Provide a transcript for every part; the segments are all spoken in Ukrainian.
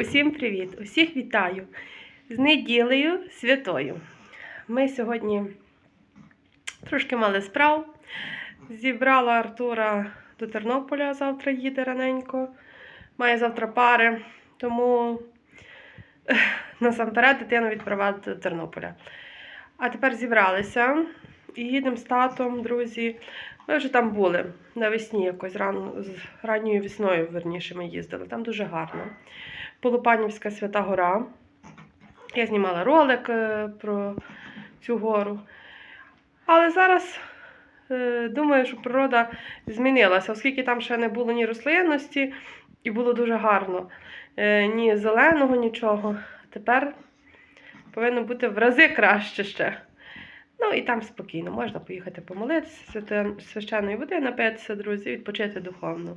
Усім привіт! Усіх вітаю з неділею святою. Ми сьогодні трошки мали справ. Зібрала Артура до Тернополя, завтра їде раненько. Має завтра пари, тому насамперед дитину відправляти до Тернополя. А тепер зібралися і їдемо з татом, друзі. Ми вже там були навесні, якось рано, з ранньою весною, верніше, ми їздили. Там дуже гарно. Полупанівська свята гора. Я знімала ролик е, про цю гору. Але зараз е, думаю, що природа змінилася, оскільки там ще не було ні рослинності, і було дуже гарно. Е, ні зеленого, нічого. Тепер повинно бути в рази краще ще. Ну і там спокійно, можна поїхати помолитися, священної води напитися, друзі, відпочити духовно.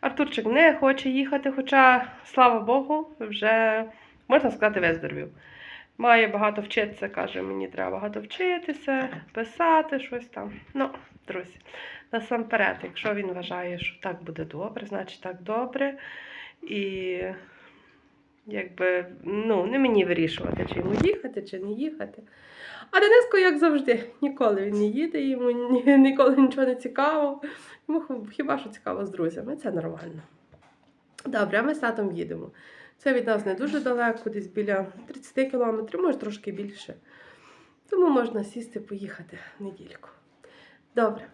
Артурчик не хоче їхати, хоча, слава Богу, вже, можна сказати, виздоровів. Має багато вчитися, каже, мені треба багато вчитися, писати щось там. Ну, друзі, насамперед, якщо він вважає, що так буде добре, значить так добре. І якби, ну, не мені вирішувати, чи йому їхати, чи не їхати. А Дениско, як завжди, ніколи він не їде, йому ні- ніколи нічого не цікаво. Йому хіба що цікаво з друзями, це нормально. Добре, а ми з татом їдемо. Це від нас не дуже далеко, десь біля 30 кілометрів, може трошки більше. Тому можна сісти, поїхати в недільку. Добре.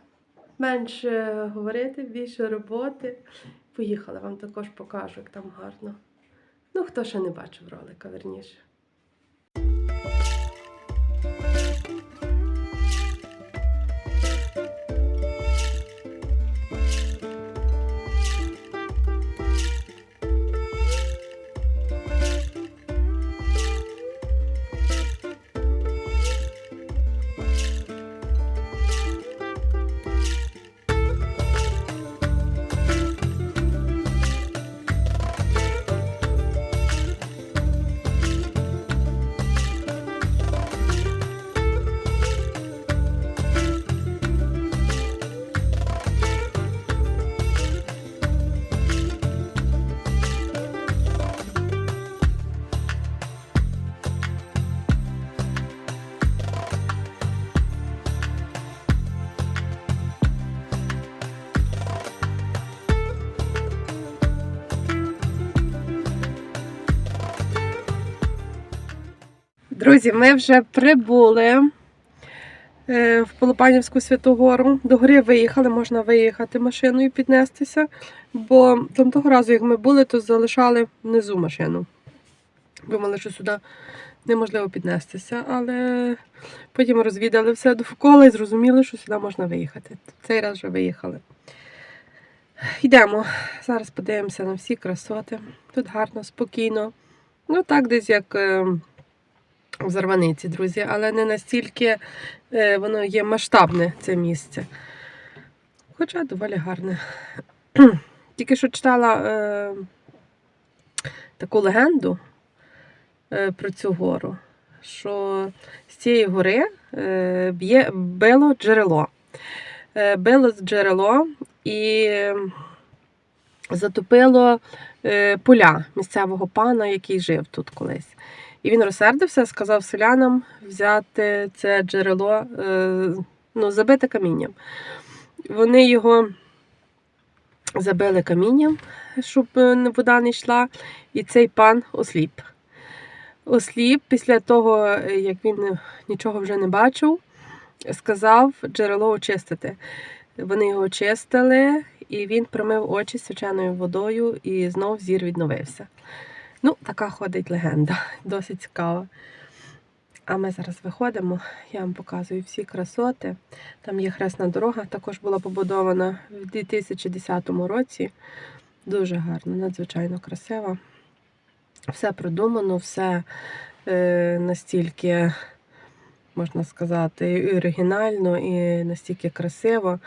Менше говорити, більше роботи. Поїхала, вам також покажу, як там гарно. Ну, хто ще не бачив ролика, верніше. Друзі, ми вже прибули е, в Полопанівську Святу Гору. До гори виїхали, можна виїхати машиною піднестися, бо там того разу, як ми були, то залишали внизу машину. Думали, що сюди неможливо піднестися, але потім розвідали все довкола і зрозуміли, що сюди можна виїхати. Цей раз вже виїхали. Йдемо. Зараз подивимося на всі красоти. Тут гарно, спокійно. Ну так, десь як. Зарваниці, друзі, але не настільки е, воно є масштабне це місце. Хоча доволі гарне. Тільки що читала е, таку легенду е, про цю гору, що з цієї гори е, б'є, било джерело. Е, било джерело і затопило е, поля місцевого пана, який жив тут колись. І він розсердився, сказав селянам взяти це джерело, е, ну, забити камінням. Вони його забили камінням, щоб е, вода не йшла, і цей пан осліп. Осліп після того, е, як він нічого вже не бачив, сказав джерело очистити. Вони його очистили, і він промив очі свяченою водою, і знов зір відновився. Ну, така ходить легенда, досить цікава. А ми зараз виходимо, я вам показую всі красоти. Там є хресна дорога, також була побудована в 2010 році. Дуже гарно, надзвичайно красиво. Все продумано, все е, настільки, можна сказати, і оригінально, і настільки красиво,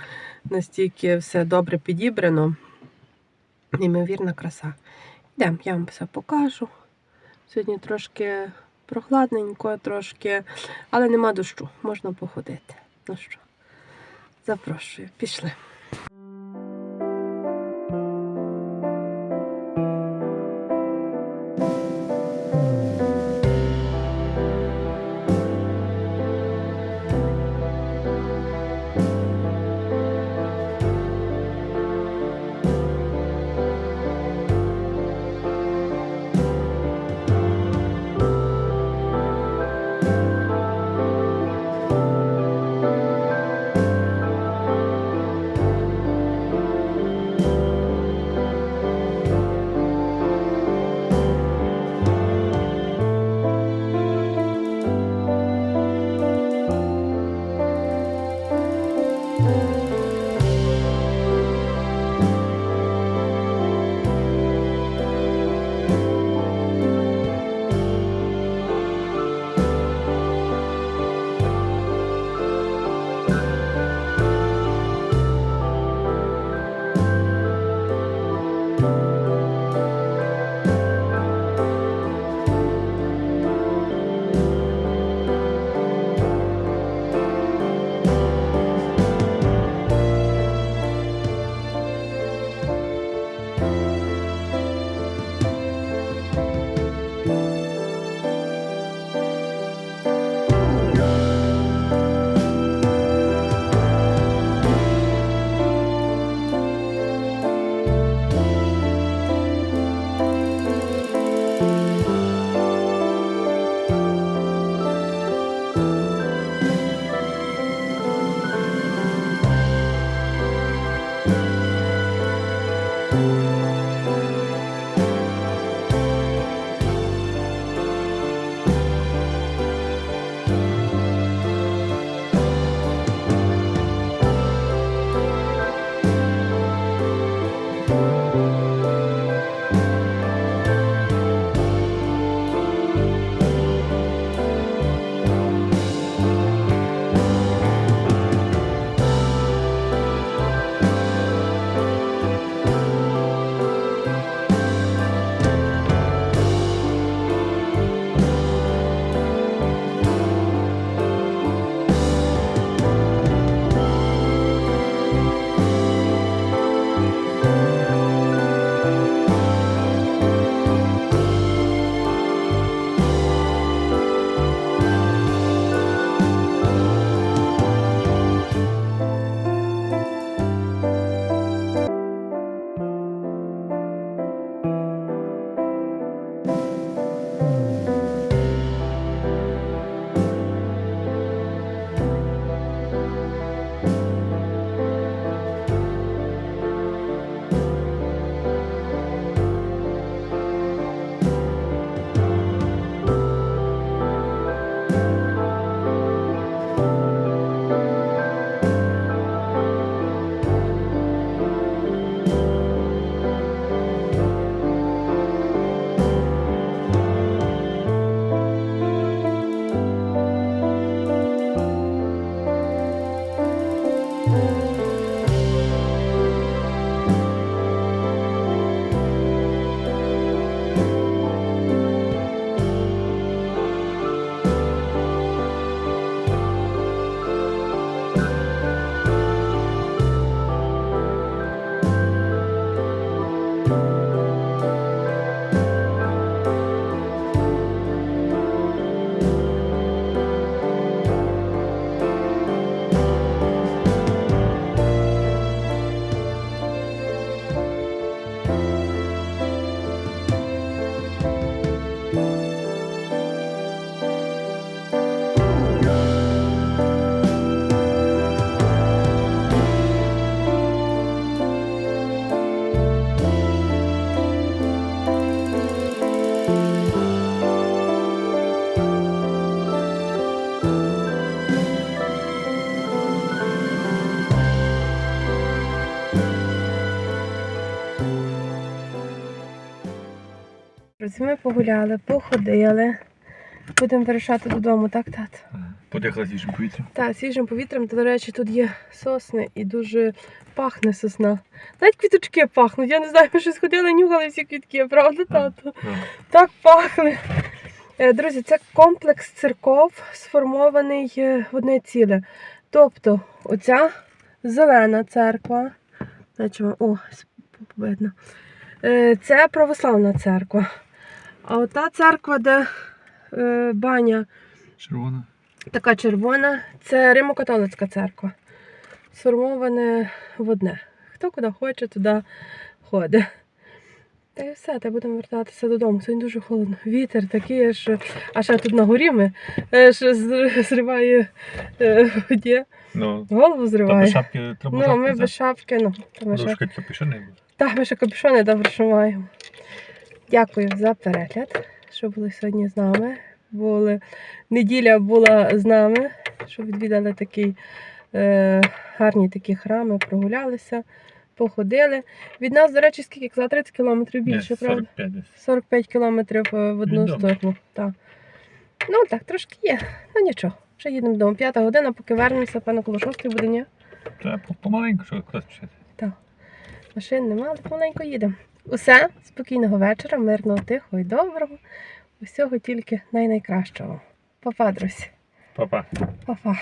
настільки все добре підібрано. Неймовірна краса. Йдемо, я вам все покажу. Сьогодні трошки прохладненько, трошки, але нема дощу, можна походити. Ну що, запрошую, пішли. Друзі, ми погуляли, походили. Будемо вирішати додому, так, тато? Подихала свіжим повітрям. Так, свіжим повітрям, до речі, тут є сосни і дуже пахне сосна. Навіть квіточки пахнуть. Я не знаю, ми щось ходили, нюхали всі квітки, правда, тато? Так пахне. Е, Друзі, це комплекс церков, сформований е, в одне ціле. Тобто, оця зелена церква. О, видно. Е, Це православна церква. А ота церква, де е, баня Червона. така червона, це Римо-католицька церква. Сформоване в одне. Хто куди хоче, туди ходить. Та й все, та будемо вертатися додому. Сьогодні дуже холодно. Вітер такий, що а ще тут на горі ми е, що зриває е, воді. Ну, Голову зриває. шапки треба Ну, ми без шапки, ну, то ми ще капюшони. так, ми ще капюшони добре що маємо. Дякую за перегляд, що були сьогодні з нами. Були... Неділя була з нами, що відвідали такий е, гарні такі храми, прогулялися, походили. Від нас, до речі, скільки казала? 30 кілометрів більше, правда? 45 десь. 45 кілометрів е, в одну Відомо. сторону. Так. Ну так, трошки є. Ну нічого. Вже їдемо додому. П'ята година, поки вернемося, певно, коло шостої буде, ні? Та помаленьку, що кудись пішити. Машин нема, але помаленько їдемо. Усе, спокійного вечора, мирного, тихого і доброго. Усього тільки най-найкращого. Па-па, друзі. Па-па. Па-па.